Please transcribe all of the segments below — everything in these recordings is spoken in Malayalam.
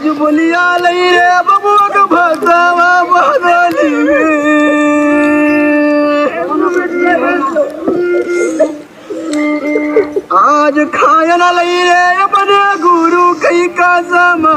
आज बोलिया लई रे बबुआ के भसावा बदली आज खाया ना लई रे, अपने गुरु कई का समा।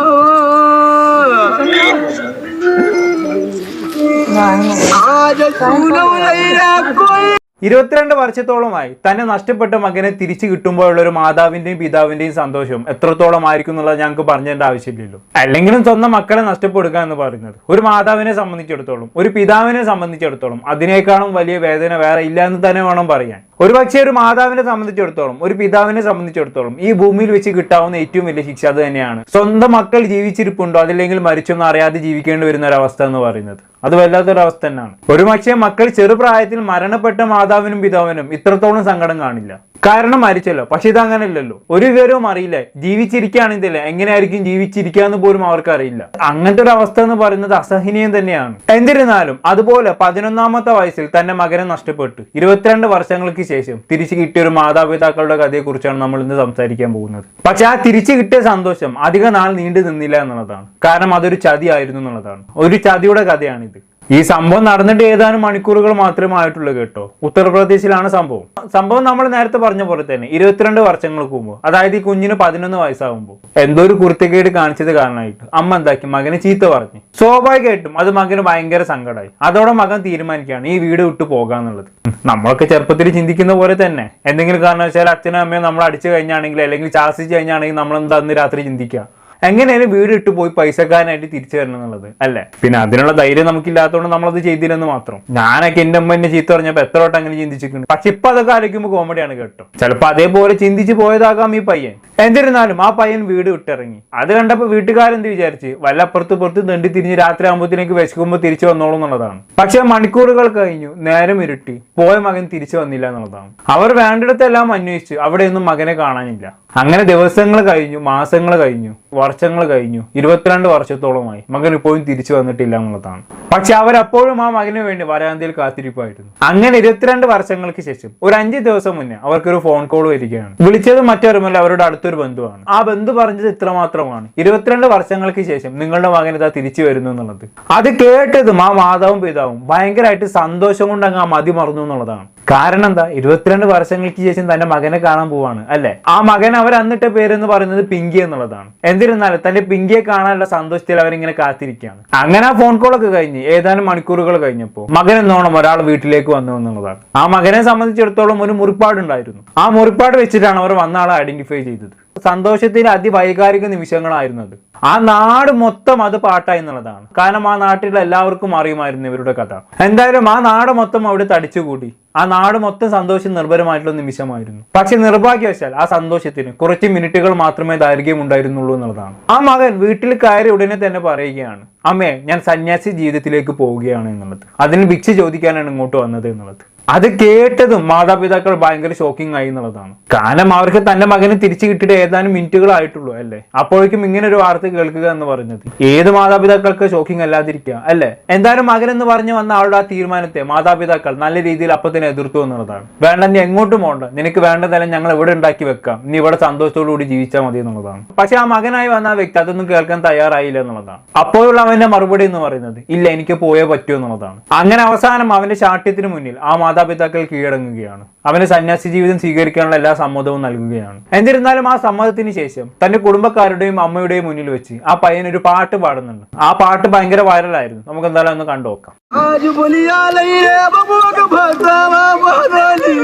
आज सुनो लई रे, कोई ഇരുപത്തിരണ്ട് വർഷത്തോളമായി തന്നെ നഷ്ടപ്പെട്ട മകനെ തിരിച്ചു കിട്ടുമ്പോഴുള്ള ഒരു മാതാവിന്റെയും പിതാവിന്റെയും സന്തോഷം എത്രത്തോളം ആയിരിക്കും എന്നുള്ളത് ഞങ്ങൾക്ക് പറഞ്ഞേണ്ട ആവശ്യമില്ലല്ലോ. അല്ലെങ്കിലും സ്വന്തം മക്കളെ നഷ്ടപ്പെടുക എന്ന് പറയുന്നത് ഒരു മാതാവിനെ സംബന്ധിച്ചിടത്തോളം ഒരു പിതാവിനെ സംബന്ധിച്ചിടത്തോളം അതിനേക്കാളും വലിയ വേദന വേറെ ഇല്ല എന്ന് തന്നെ വേണം പറയാൻ. ഒരു പക്ഷേ ഒരു മാതാവിനെ സംബന്ധിച്ചിടത്തോളം ഒരു പിതാവിനെ സംബന്ധിച്ചിടത്തോളം ഈ ഭൂമിയിൽ വെച്ച് കിട്ടാവുന്ന ഏറ്റവും വലിയ ശിക്ഷ അത് തന്നെയാണ്. സ്വന്തം മക്കൾ ജീവിച്ചിരിപ്പുണ്ടോ? അതില്ലെങ്കിൽ മരിച്ചൊന്നും അറിയാതെ ജീവിക്കേണ്ടി വരുന്ന ഒരു അവസ്ഥ എന്ന് പറയുന്നത്. അത് വല്ലാത്തൊരവസ്ഥ തന്നെയാണ്. ഒരുപക്ഷെ മക്കൾ ചെറുപ്രായത്തിൽ മരണപ്പെട്ട മാതാവിനും പിതാവിനും ഇത്രത്തോളം സങ്കടം കാണില്ല. കാരണം മരിച്ചല്ലോ. പക്ഷെ ഇത് അങ്ങനെയല്ലല്ലോ ഒരു വിവരവും അറിയില്ല. ജീവിച്ചിരിക്കുകയാണെന്നില്ല എങ്ങനെയായിരിക്കും ജീവിച്ചിരിക്കാന്ന് പോലും അവർക്ക് അറിയില്ല. അങ്ങനത്തെ ഒരു അവസ്ഥ എന്ന് പറയുന്നത് അസഹനീയം തന്നെയാണ്. എന്നിരുന്നാലും അതുപോലെ പതിനൊന്നാമത്തെ വയസ്സിൽ തന്റെ മകനെ നഷ്ടപ്പെട്ടു. ഇരുപത്തിരണ്ട് വർഷങ്ങൾക്ക് ശേഷം തിരിച്ചു കിട്ടിയ ഒരു മാതാപിതാക്കളുടെ കഥയെ കുറിച്ചാണ് നമ്മൾ ഇന്ന് സംസാരിക്കാൻ പോകുന്നത്. പക്ഷെ ആ തിരിച്ചു കിട്ടിയ സന്തോഷം അധിക നാൾ നീണ്ടു നിന്നില്ല എന്നുള്ളതാണ്. കാരണം അതൊരു ചതിയായിരുന്നു എന്നുള്ളതാണ്. ഒരു ചതിയുടെ കഥയാണിത്. ഈ സംഭവം നടന്നിട്ട് ഏതാനും മണിക്കൂറുകൾ മാത്രമേ ആയിട്ടുള്ളൂ കേട്ടോ. ഉത്തർപ്രദേശിലാണ് സംഭവം. സംഭവം നമ്മൾ നേരത്തെ പറഞ്ഞ പോലെ തന്നെ ഇരുപത്തിരണ്ട് വർഷങ്ങൾക്ക് മുമ്പ് അതായത് ഈ കുഞ്ഞിന് പതിനൊന്ന് വയസ്സാകുമ്പോൾ എന്തോ ഒരു കുർത്തിക്കേട് കാണിച്ചത് കാരണമായിട്ട് അമ്മ എന്താക്കി? മകനെ ചീത്ത പറഞ്ഞു. സ്വാഭാവികമായിട്ടും അത് മകന് ഭയങ്കര സങ്കടമായി അതോടെ മകൻ തീരുമാനിക്കുകയാണ് ഈ വീട് വിട്ടു പോകാന്നുള്ളത്. നമ്മളൊക്കെ ചെറുപ്പത്തിൽ ചിന്തിക്കുന്ന പോലെ തന്നെ. എന്തെങ്കിലും കാരണവശാൽ അച്ഛനും അമ്മയും നമ്മൾ അടിച്ചു കഴിഞ്ഞാണെങ്കിൽ അല്ലെങ്കിൽ ശാസിച്ചു കഴിഞ്ഞാണെങ്കിൽ നമ്മൾ എന്താ അന്ന് രാത്രി ചിന്തിക്കുക? എങ്ങനെയാണ് വീട് ഇട്ട് പോയി പൈസക്കാരനായിട്ട് തിരിച്ചു വരണം എന്നുള്ളത്? അല്ലേ? പിന്നെ അതിനുള്ള ധൈര്യം നമുക്കില്ലാത്തതുകൊണ്ട് നമ്മളത് ചെയ്തില്ലെന്ന് മാത്രം. ഞാനൊക്കെ എന്റെ അമ്മ എന്നെ ചീത്ത പറഞ്ഞപ്പോ എത്ര വട്ടം അങ്ങനെ ചിന്തിച്ചിട്ടുണ്ട്. പക്ഷെ ഇപ്പൊ അതൊക്കെ ആലോചിക്കുമ്പോൾ കോമഡിയാണ് കേട്ടോ. ചിലപ്പോ അതേപോലെ ചിന്തിച്ച് പോയതാകാം ഈ പയ്യൻ. എന്നിരുന്നാലും ആ പയ്യൻ വീട് വിട്ടിറങ്ങി. അത് കണ്ടപ്പോ വീട്ടുകാരെന്ത് വിചാരിച്ച്? വല്ല അപ്പുറത്ത് പുറത്ത് ദണ്ടി തിരിഞ്ഞ് രാത്രി ആകുമ്പോഴത്തേക്ക് വിശക്കുമ്പോൾ തിരിച്ചു വന്നോളൂ എന്നുള്ളതാണ്. പക്ഷെ മണിക്കൂറുകൾ കഴിഞ്ഞു നേരം ഇരുട്ടി. പോയ മകൻ തിരിച്ചു വന്നില്ല എന്നുള്ളതാണ്. അവർ വേണ്ടിടത്തെല്ലാം അന്വേഷിച്ച് അവിടെയൊന്നും മകനെ കാണാനില്ല. അങ്ങനെ ദിവസങ്ങൾ കഴിഞ്ഞു മാസങ്ങൾ കഴിഞ്ഞു വർഷങ്ങൾ കഴിഞ്ഞു. ഇരുപത്തിരണ്ട് വർഷത്തോളമായി. മകൻ ഇപ്പോഴും തിരിച്ചു വന്നിട്ടില്ല എന്നുള്ളതാണ്. പക്ഷെ അവരപ്പോഴും ആ മകന് വേണ്ടി വരാന്തയിൽ കാത്തിരിപ്പായിരുന്നു. അങ്ങനെ ഇരുപത്തിരണ്ട് വർഷങ്ങൾക്ക് ശേഷം ഒരു അഞ്ച് ദിവസം മുന്നേ അവർക്കൊരു ഫോൺ കോൾ വരികയാണ്. വിളിച്ചത് മറ്റാരുമല്ല അവരുടെ അടുത്തൊരു ബന്ധുവാണ്. ആ ബന്ധു പറഞ്ഞത് ഇത്രമാത്രമാണ്. ഇരുപത്തിരണ്ട് വർഷങ്ങൾക്ക് ശേഷം നിങ്ങളുടെ മകൻ ഇതാ തിരിച്ചു വരുന്നു എന്നുള്ളത്. അത് കേട്ടതും ആ മാതാവും പിതാവും ഭയങ്കരമായിട്ട് സന്തോഷം കൊണ്ട് അങ്ങ് ആ മതി മറന്നു എന്നുള്ളതാണ്. കാരണം എന്താ? ഇരുപത്തിരണ്ട് വർഷങ്ങൾക്ക് ശേഷം തന്റെ മകനെ കാണാൻ പോവാണ് അല്ലെ? ആ മകൻ അവർ അന്നിട്ട പേരെന്ന് പറയുന്നത് പിങ്കി എന്നുള്ളതാണ്. എന്നിരുന്നാലും തന്റെ പിങ്കിയെ കാണാനുള്ള സന്തോഷത്തിൽ അവരിങ്ങനെ കാത്തിരിക്കുകയാണ്. അങ്ങനെ ആ ഫോൺ കോൾ ഒക്കെ കഴിഞ്ഞ് ഏതാനും മണിക്കൂറുകൾ കഴിഞ്ഞപ്പോൾ മകൻ എന്നോണം ഒരാൾ വീട്ടിലേക്ക് വന്നു എന്നുള്ളതാണ്. ആ മകനെ സംബന്ധിച്ചിടത്തോളം ഒരു മുറിപ്പാടുണ്ടായിരുന്നു. ആ മുറിപ്പാട് വെച്ചിട്ടാണ് അവർ വന്ന ആളെ ഐഡന്റിഫൈ ചെയ്തത്. സന്തോഷത്തിന്റെ അതിവൈകാരിക നിമിഷങ്ങളായിരുന്നു അത് ആ നാട് മൊത്തം അത് പാട്ടായി എന്നുള്ളതാണ്. കാരണം ആ നാട്ടിലുള്ള എല്ലാവർക്കും അറിയുമായിരുന്നു ഇവരുടെ കഥ. എന്തായാലും ആ നാട് മൊത്തം അവിടെ തടിച്ചുകൂടി. ആ നാട് മൊത്തം സന്തോഷം നിർഭരമായിട്ടുള്ള നിമിഷമായിരുന്നു. പക്ഷെ നിർഭാഗ്യവശാൽ ആ സന്തോഷത്തിന് കുറച്ച് മിനിറ്റുകൾ മാത്രമേ ദൈർഘ്യം ഉണ്ടായിരുന്നുള്ളൂ എന്നുള്ളതാണ്. ആ മകൻ വീട്ടിൽ കയറി ഉടനെ തന്നെ പറയുകയാണ് അമ്മേ ഞാൻ സന്യാസി ജീവിതത്തിലേക്ക് പോവുകയാണ് എന്നുള്ളത്. അതിന് ഭിക്ഷ ചോദിക്കാനാണ് ഇങ്ങോട്ട് വന്നത് എന്നുള്ളത്. അത് കേട്ടതും മാതാപിതാക്കൾ ഭയങ്കര ഷോക്കിംഗ് ആയി എന്നുള്ളതാണ്. കാരണം അവർക്ക് തന്റെ മകനെ തിരിച്ചു കിട്ടിയിട്ട് ഏതാനും മിനിറ്റുകളായിട്ടുള്ളൂ അല്ലേ? അപ്പോഴേക്കും ഇങ്ങനെ ഒരു വാർത്ത കേൾക്കുക എന്ന് പറഞ്ഞത്. ഏത് മാതാപിതാക്കൾക്ക് ഷോക്കിംഗ് അല്ലാതിരിക്കുക അല്ലേ? എന്തായാലും മകൻ എന്ന് പറഞ്ഞു വന്ന ആളുടെ ആ തീരുമാനത്തെ മാതാപിതാക്കൾ നല്ല രീതിയിൽ അപ്പത്തിനെ എതിർത്തു എന്നുള്ളതാണ്. വേണ്ട നീ എങ്ങോട്ടും പോകണ്ട നിനക്ക് വേണ്ടതെല്ലാം ഞങ്ങൾ ഇവിടെ ഉണ്ടാക്കി വെക്കാം. നീ ഇവിടെ സന്തോഷത്തോടു കൂടി ജീവിച്ചാൽ മതി എന്നുള്ളതാണ്. പക്ഷെ ആ മകനായി വന്ന ആ വ്യക്തി അതൊന്നും കേൾക്കാൻ തയ്യാറായില്ല എന്നുള്ളതാണ്. അപ്പോഴുള്ള അവന്റെ മറുപടി എന്ന് പറയുന്നത് ഇല്ല എനിക്ക് പോയേ പറ്റൂ എന്നുള്ളതാണ്. അങ്ങനെ അവസാനം അവന്റെ ശാഠ്യത്തിന് മുന്നിൽ ആ മാതാപിതാക്കൾ കീഴടങ്ങുകയാണ് അവന് സന്യാസി ജീവിതം സ്വീകരിക്കാനുള്ള എല്ലാ സമ്മതവും നൽകുകയാണ് എന്നിരുന്നാലും ആ സമ്മതത്തിന് ശേഷം തന്റെ കുടുംബക്കാരുടെയും അമ്മയുടെയും മുന്നിൽ വെച്ച് ആ പയ്യൻ ഒരു പാട്ട് പാടുന്നുണ്ട് ആ പാട്ട് ഭയങ്കര വൈറലായിരുന്നു നമുക്ക് എന്തായാലും ഒന്ന് കണ്ടു നോക്കാം आज बोलिया लई रे बबुआ के भसावा बदली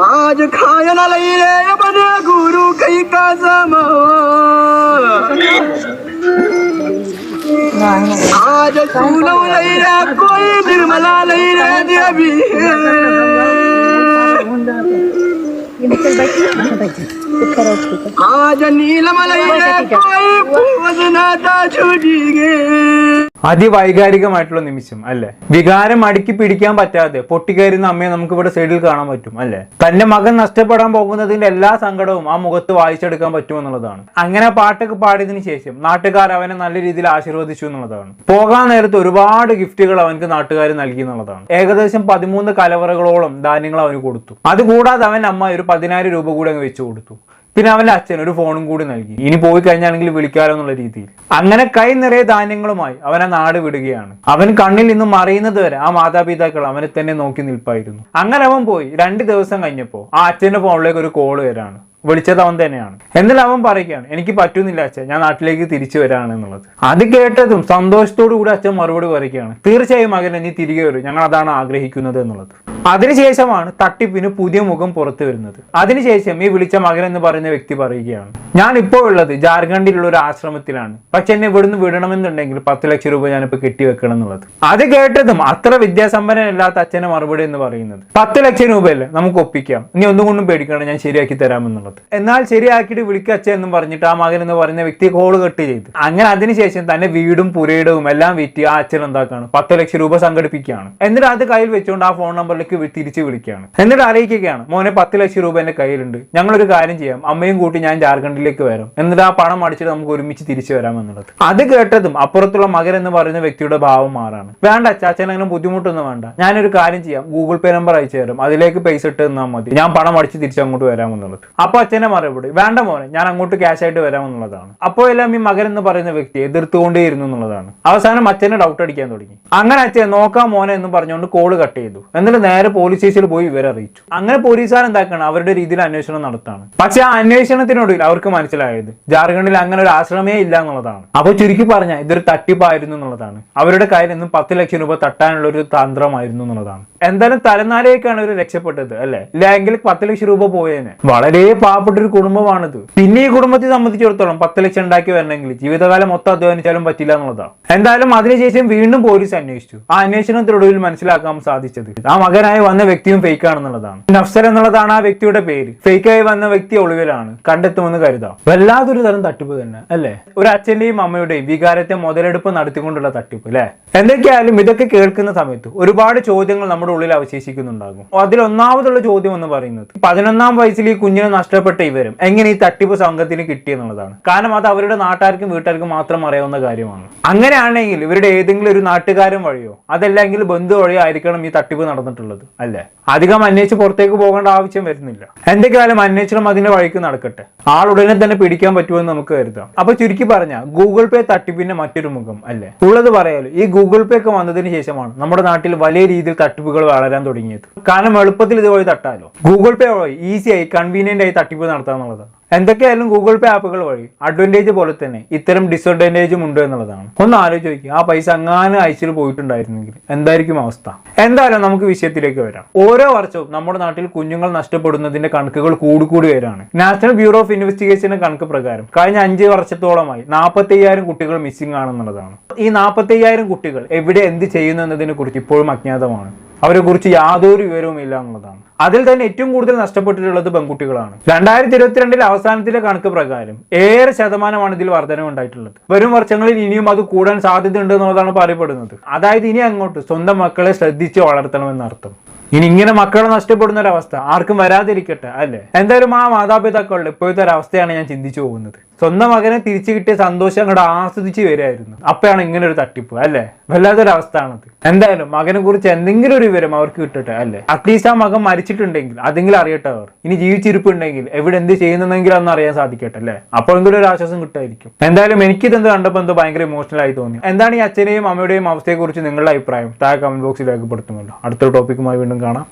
आज खाया ना लई रे अपने गुरु कई का समा आज सुनो लई रे कोई निर्मला लई रे देवी आज नीलम लई रे कोई पूजना छुटी गे അതിവൈകാരികമായിട്ടുള്ള നിമിഷം അല്ലെ? വികാരം അടുക്കി പിടിക്കാൻ പറ്റാതെ പൊട്ടിക്കയറുന്ന അമ്മയെ നമുക്ക് ഇവിടെ സൈഡിൽ കാണാൻ പറ്റും അല്ലെ? തന്റെ മകൻ നഷ്ടപ്പെടാൻ പോകുന്നതിന്റെ എല്ലാ സങ്കടവും ആ മുഖത്ത് വായിച്ചെടുക്കാൻ പറ്റും എന്നുള്ളതാണ് അങ്ങനെ പാട്ടൊക്കെ പാടിയതിനു ശേഷം നാട്ടുകാർ അവനെ നല്ല രീതിയിൽ ആശീർവദിച്ചു എന്നുള്ളതാണ്. പോകാൻ നേരത്ത് ഒരുപാട് ഗിഫ്റ്റുകൾ അവനക്ക് നാട്ടുകാർ നൽകി എന്നുള്ളതാണ്. ഏകദേശം പതിമൂന്ന് കലവറകളോളം ധാന്യങ്ങൾ അവന് കൊടുത്തു. അതുകൂടാതെ അവൻ അമ്മ ഒരു പതിനായിരം രൂപ കൂടി അങ്ങ് വെച്ചു കൊടുത്തു. പിന്നെ അവന്റെ അച്ഛൻ ഒരു ഫോണും കൂടി നൽകി. ഇനി പോയി കഴിഞ്ഞാണെങ്കിൽ വിളിക്കാലോ എന്നുള്ള രീതിയിൽ. അങ്ങനെ കൈ നിറയെ ധാന്യങ്ങളുമായി അവൻ ആ നാട് വിടുകയാണ്. അവൻ കണ്ണിൽ നിന്നും മറിയുന്നത് വരെ ആ മാതാപിതാക്കൾ അവനെ തന്നെ നോക്കി നിൽപ്പായിരുന്നു. അങ്ങനെ അവൻ പോയി. രണ്ട് ദിവസം കഴിഞ്ഞപ്പോ ആ അച്ഛന്റെ ഫോണിലേക്ക് ഒരു കോൾ വരാണ്. വിളിച്ചത് അവൻ തന്നെയാണ്. എന്നാൽ അവൻ പറയുകയാണ് എനിക്ക് പറ്റുന്നില്ല അച്ഛൻ ഞാൻ നാട്ടിലേക്ക് തിരിച്ചു വരാണ് എന്നുള്ളത്. അത് കേട്ടതും സന്തോഷത്തോടു കൂടി അച്ഛൻ മറുപടി പറയുകയാണ് തീർച്ചയായും മകൻ നീ തിരികെ വരും ഞങ്ങൾ അതാണ് ആഗ്രഹിക്കുന്നത് എന്നുള്ളത്. അതിനുശേഷമാണ് തട്ടിപ്പിന് പുതിയ മുഖം പുറത്തു വരുന്നത്. അതിനുശേഷം ഈ വിളിച്ച മകൻ എന്ന് പറയുന്ന വ്യക്തി പറയുകയാണ് ഞാൻ ഇപ്പോൾ ഉള്ളത് ജാർഖണ്ഡിലുള്ള ഒരു ആശ്രമത്തിലാണ് പക്ഷെ എന്നെ ഇവിടുന്ന് വിടണമെന്നുണ്ടെങ്കിൽ പത്ത് ലക്ഷം രൂപ ഞാനിപ്പോ കെട്ടിവെക്കണം എന്നുള്ളത്. അത് കേട്ടതും അത്ര വിദ്യാസമ്പന്നനല്ലാത്ത അച്ഛന്റെ മറുപടി എന്ന് പറയുന്നത് പത്ത് ലക്ഷം രൂപയല്ലേ നമുക്ക് ഒപ്പിക്കാം നീ ഒന്നും കൊണ്ടും പേടിക്കണം ഞാൻ ശരിയാക്കി തരാമെന്നുള്ളത്. എന്നാൽ ശരിയാക്കിയിട്ട് വിളിക്കച്ച എന്നും പറഞ്ഞിട്ട് ആ മകൻ എന്ന് പറയുന്ന വ്യക്തി കോൾ കട്ട് ചെയ്ത്. അങ്ങനെ അതിനുശേഷം തന്നെ വീടും പുരയിടവും എല്ലാം വിറ്റ് ആ അച്ഛൻ എന്താക്കാണ്? പത്ത് ലക്ഷം രൂപ സംഘടിപ്പിക്കുകയാണ്. എന്നിട്ട് അത് കയ്യിൽ വെച്ചുകൊണ്ട് ആ ഫോൺ നമ്പറിലേക്ക് തിരിച്ച് വിളിക്കുകയാണ്. എന്നിട്ട് അറിയിക്കുകയാണ് മോനെ പത്ത് ലക്ഷം രൂപ എന്റെ കയ്യിലുണ്ട്. ഞങ്ങളൊരു കാര്യം ചെയ്യാം. അമ്മയും കൂട്ടി ഞാൻ ജാർഖണ്ഡിലേക്ക് വരാം. എന്നിട്ട് ആ പണം അടിച്ചിട്ട് നമുക്ക് ഒരുമിച്ച് തിരിച്ചു വരാം എന്നുള്ളത്. അത് കേട്ടതും അപ്പുറത്തുള്ള മകൻ എന്ന് പറയുന്ന വ്യക്തിയുടെ ഭാവം മാറാണ്. വേണ്ട അച്ഛൻ അങ്ങനെ ബുദ്ധിമുട്ടൊന്നും വേണ്ട. ഞാനൊരു കാര്യം ചെയ്യാം. ഗൂഗിൾ പേ നമ്പർ അയച്ചു തരാം. അതിലേക്ക് പൈസ ഇട്ട് തന്നാൽ മതി. ഞാൻ പണം അടിച്ച് തിരിച്ച് അങ്ങോട്ട് വരാമെന്നുള്ളത്. അപ്പൊ അച്ഛനെ മറുപടി. വേണ്ട മോനെ ഞാൻ അങ്ങോട്ട് ക്യാഷ് ആയിട്ട് വരാമെന്നുള്ളതാണ് അപ്പോൾ എല്ലാം ഈ മകൻ എന്ന് പറയുന്ന വ്യക്തി എതിർത്തുകൊണ്ടേയിരുന്നു എന്നുള്ളതാണ്. അവസാനം അച്ഛനെ ഡൗട്ട് അടിക്കാൻ തുടങ്ങി. അങ്ങനെ അച്ഛൻ നോക്കാം മോനെ എന്ന് പറഞ്ഞുകൊണ്ട് കോൾ കട്ട് ചെയ്തു. എന്നിട്ട് നേരെ പോലീസ് സ്റ്റേഷനിൽ പോയി ഇവരെ അറിയിച്ചു. അങ്ങനെ പോലീസുകാർ എന്താക്കണം? അവരുടെ രീതിയിൽ അന്വേഷണം നടത്താണ്. പക്ഷെ ആ അന്വേഷണത്തിനൊടുവിൽ അവർക്ക് മനസ്സിലായത് ജാർഖണ്ഡിൽ അങ്ങനെ ഒരു ആശ്രമേ ഇല്ല എന്നുള്ളതാണ്. അപ്പൊ ചുരുക്കി പറഞ്ഞാൽ ഇതൊരു തട്ടിപ്പായിരുന്നു എന്നുള്ളതാണ്. അവരുടെ കയ്യിൽ നിന്നും പത്ത് ലക്ഷം രൂപ തട്ടാനുള്ള ഒരു തന്ത്രമായിരുന്നു എന്നുള്ളതാണ്. എന്തായാലും തലനാരയൊക്കെയാണ് ഇവർ രക്ഷപ്പെട്ടത് അല്ലെ? ഇല്ലെങ്കിൽ പത്ത് ലക്ഷം രൂപ പോയേനെ. വളരെ പാവപ്പെട്ട ഒരു കുടുംബമാണിത്. പിന്നെ ഈ കുടുംബത്തെ സംബന്ധിച്ചിടത്തോളം പത്ത് ലക്ഷം ഉണ്ടാക്കി വരണമെങ്കിൽ ജീവിതകാലം മൊത്തം അധ്വാനിച്ചാലും പറ്റില്ല എന്നുള്ളതാണ്. എന്തായാലും അതിനുശേഷം വീണ്ടും പോലീസ് അന്വേഷിച്ചു. ആ അന്വേഷണത്തിനൊടുവിൽ മനസ്സിലാക്കാൻ സാധിച്ചത് ആ മകനായി വന്ന വ്യക്തിയും ഫേക്ക് ആണെന്നുള്ളതാണ്. നഫ്സർ എന്നുള്ളതാണ് ആ വ്യക്തിയുടെ പേര്. ഫേക്കായി വന്ന വ്യക്തി ഒളിവിലാണ്. കണ്ടെത്തുമെന്ന് കരുതാം. വല്ലാതൊരു തരം തട്ടിപ്പ് തന്നെ അല്ലേ? ഒരു അച്ഛന്റെയും അമ്മയുടെയും വികാരത്തെ മുതലെടുപ്പ് നടത്തിക്കൊണ്ടുള്ള തട്ടിപ്പ് അല്ലേ? എന്തൊക്കെയായാലും ഇതൊക്കെ കേൾക്കുന്ന സമയത്ത് ഒരുപാട് ചോദ്യങ്ങൾ നമ്മുടെ ഉള്ളിൽ അവശേഷിക്കുന്നുണ്ടാകും. അതിൽ ഒന്നാമതുള്ള ചോദ്യം എന്ന് പറയുന്നത് പതിനൊന്നാം വയസ്സിൽ ഈ കുഞ്ഞിനെ നഷ്ടപ്പെട്ട ഇവരും എങ്ങനെ ഈ തട്ടിപ്പ് സംഘത്തിന് കിട്ടിയെന്നുള്ളതാണ് കാരണം അത് അവരുടെ നാട്ടുകാർക്കും വീട്ടുകാർക്കും മാത്രം അറിയാവുന്ന കാര്യമാണ്. അങ്ങനെയാണെങ്കിൽ ഇവരുടെ ഏതെങ്കിലും ഒരു നാട്ടുകാരൻ വഴിയോ അതല്ലെങ്കിൽ ബന്ധു വഴിയോ ആയിരിക്കണം ഈ തട്ടിപ്പ് നടന്നിട്ടുള്ളത് അല്ലേ? അധികം അന്വേഷിച്ച് പുറത്തേക്ക് പോകേണ്ട ആവശ്യം വരുന്നില്ല. എന്തൊക്കെയായാലും അന്വേഷണം അതിന്റെ വഴിക്ക് നടക്കട്ടെ. ആളുടനെ തന്നെ പിടിക്കാൻ പറ്റുമെന്ന് നമുക്ക് കരുതാം. അപ്പൊ ചുരുക്കി പറഞ്ഞ ഗൂഗിൾ പേ തട്ടിപ്പിന്റെ മറ്റൊരു മുഖം അല്ലേ? ഉള്ളത് പറയാലോ ഈ ഗൂഗിൾ പേ ഒക്കെ വന്നതിന് ശേഷമാണ് നമ്മുടെ നാട്ടിൽ വലിയ രീതിയിൽ തട്ടിപ്പുകൾ വളരാൻ തുടങ്ങിയത്. കാരണം എളുപ്പത്തിൽ ഇതുവഴി തട്ടാലോ. ഗൂഗിൾ പേ വഴി ഈസിയായി കൺവീനിയന്റ് ആയി തട്ടിപ്പ് നടത്താന്നുള്ളതാണ് എന്തൊക്കെയായാലും ഗൂഗിൾ പേ ആപ്പുകൾ വഴി അഡ്വാന്റേജ് പോലെ തന്നെ ഇത്തരം ഡിസഡ്വാന്റേജും ഉണ്ട് എന്നുള്ളതാണ്. ഒന്ന് ആലോചിക്കുക ആ പൈസ അങ്ങനെ അയച്ചിൽ പോയിട്ടുണ്ടായിരുന്നെങ്കിൽ എന്തായിരിക്കും അവസ്ഥ? എന്തായാലും നമുക്ക് വിഷയത്തിലേക്ക് വരാം. ഓരോ വർഷവും നമ്മുടെ നാട്ടിൽ കുഞ്ഞുങ്ങൾ നഷ്ടപ്പെടുന്നതിന്റെ കണക്കുകൾ കൂടിക്കൂടി വരാണ്. നാഷണൽ ബ്യൂറോ ഓഫ് ഇൻവെസ്റ്റിഗേഷന്റെ കണക്ക് പ്രകാരം കഴിഞ്ഞ അഞ്ച് വർഷത്തോളമായി നാൽപ്പത്തി കുട്ടികൾ മിസ്സിംഗ് ആണെന്നുള്ളതാണ്. ഈ നാൽപ്പത്തി കുട്ടികൾ എവിടെ എന്ത് ചെയ്യുന്നു എന്നതിനെ കുറിച്ച് ഇപ്പോഴും അജ്ഞാതമാണ്. അവരെ കുറിച്ച് യാതൊരു വിവരവും ഇല്ല എന്നുള്ളതാണ്. അതിൽ തന്നെ ഏറ്റവും കൂടുതൽ നഷ്ടപ്പെട്ടിട്ടുള്ളത് പെൺകുട്ടികളാണ്. രണ്ടായിരത്തി ഇരുപത്തിരണ്ടിൽ അവസാനത്തിലെ കണക്ക് പ്രകാരം ഏറെ ശതമാനമാണ് ഇതിൽ വർധനം ഉണ്ടായിട്ടുള്ളത്. വരും വർഷങ്ങളിൽ ഇനിയും അത് കൂടാൻ സാധ്യതയുണ്ട് എന്നുള്ളതാണ് പറയപ്പെടുന്നത്. അതായത് ഇനി അങ്ങോട്ട് സ്വന്തം മക്കളെ ശ്രദ്ധിച്ച് വളർത്തണമെന്നർത്ഥം ഇനി ഇങ്ങനെ മക്കളെ നഷ്ടപ്പെടുന്ന ഒരവസ്ഥ ആർക്കും വരാതിരിക്കട്ടെ അല്ലേ? എന്തായാലും ആ മാതാപിതാക്കളുടെ ഇപ്പോഴത്തെ ഒരവസ്ഥയാണ് ഞാൻ ചിന്തിച്ചു പോകുന്നത്. സ്വന്തം മകനെ തിരിച്ചു കിട്ടിയ സന്തോഷം അങ്ങോട്ട് ആസ്വദിച്ച് വരികയായിരുന്നു. അപ്പോഴാണ് ഇങ്ങനെ ഒരു തട്ടിപ്പ് അല്ലേ? വല്ലാത്തൊരവസ്ഥയാണത് എന്തായാലും മകനെ കുറിച്ച് എന്തെങ്കിലും ഒരു വിവരം അവർക്ക് കിട്ടട്ടെ അല്ലേ? അറ്റ്ലീസ്റ്റ് ആ മകൻ മരിച്ചിട്ടുണ്ടെങ്കിൽ അതെങ്കിലും അറിയട്ടെ അവർ. ഇനി ജീവിച്ചിരിപ്പുണ്ടെങ്കിൽ എവിടെ എന്ത് ചെയ്യുന്നുണ്ടെങ്കിൽ അന്ന് അറിയാൻ സാധിക്കട്ടെ അല്ലേ? അപ്പോഴെങ്കിലും ഒരു ആശ്വാസം കിട്ടായിരിക്കും. എന്തായാലും എനിക്കിതെന്ത് കണ്ടപ്പോൾ എന്തോ ഭയങ്കര ഇമോഷണൽ ആയി തോന്നി. എന്താണ് ഈ അച്ഛനെയും അമ്മയുടെയും അവസ്ഥയെക്കുറിച്ച് നിങ്ങളുടെ അഭിപ്രായം? താഴെ കമന്റ് ബോക്സിൽ രേഖപ്പെടുത്തുമല്ലോ. അടുത്ത ടോപ്പിക്കുമായി വീണ്ടും കാണാം.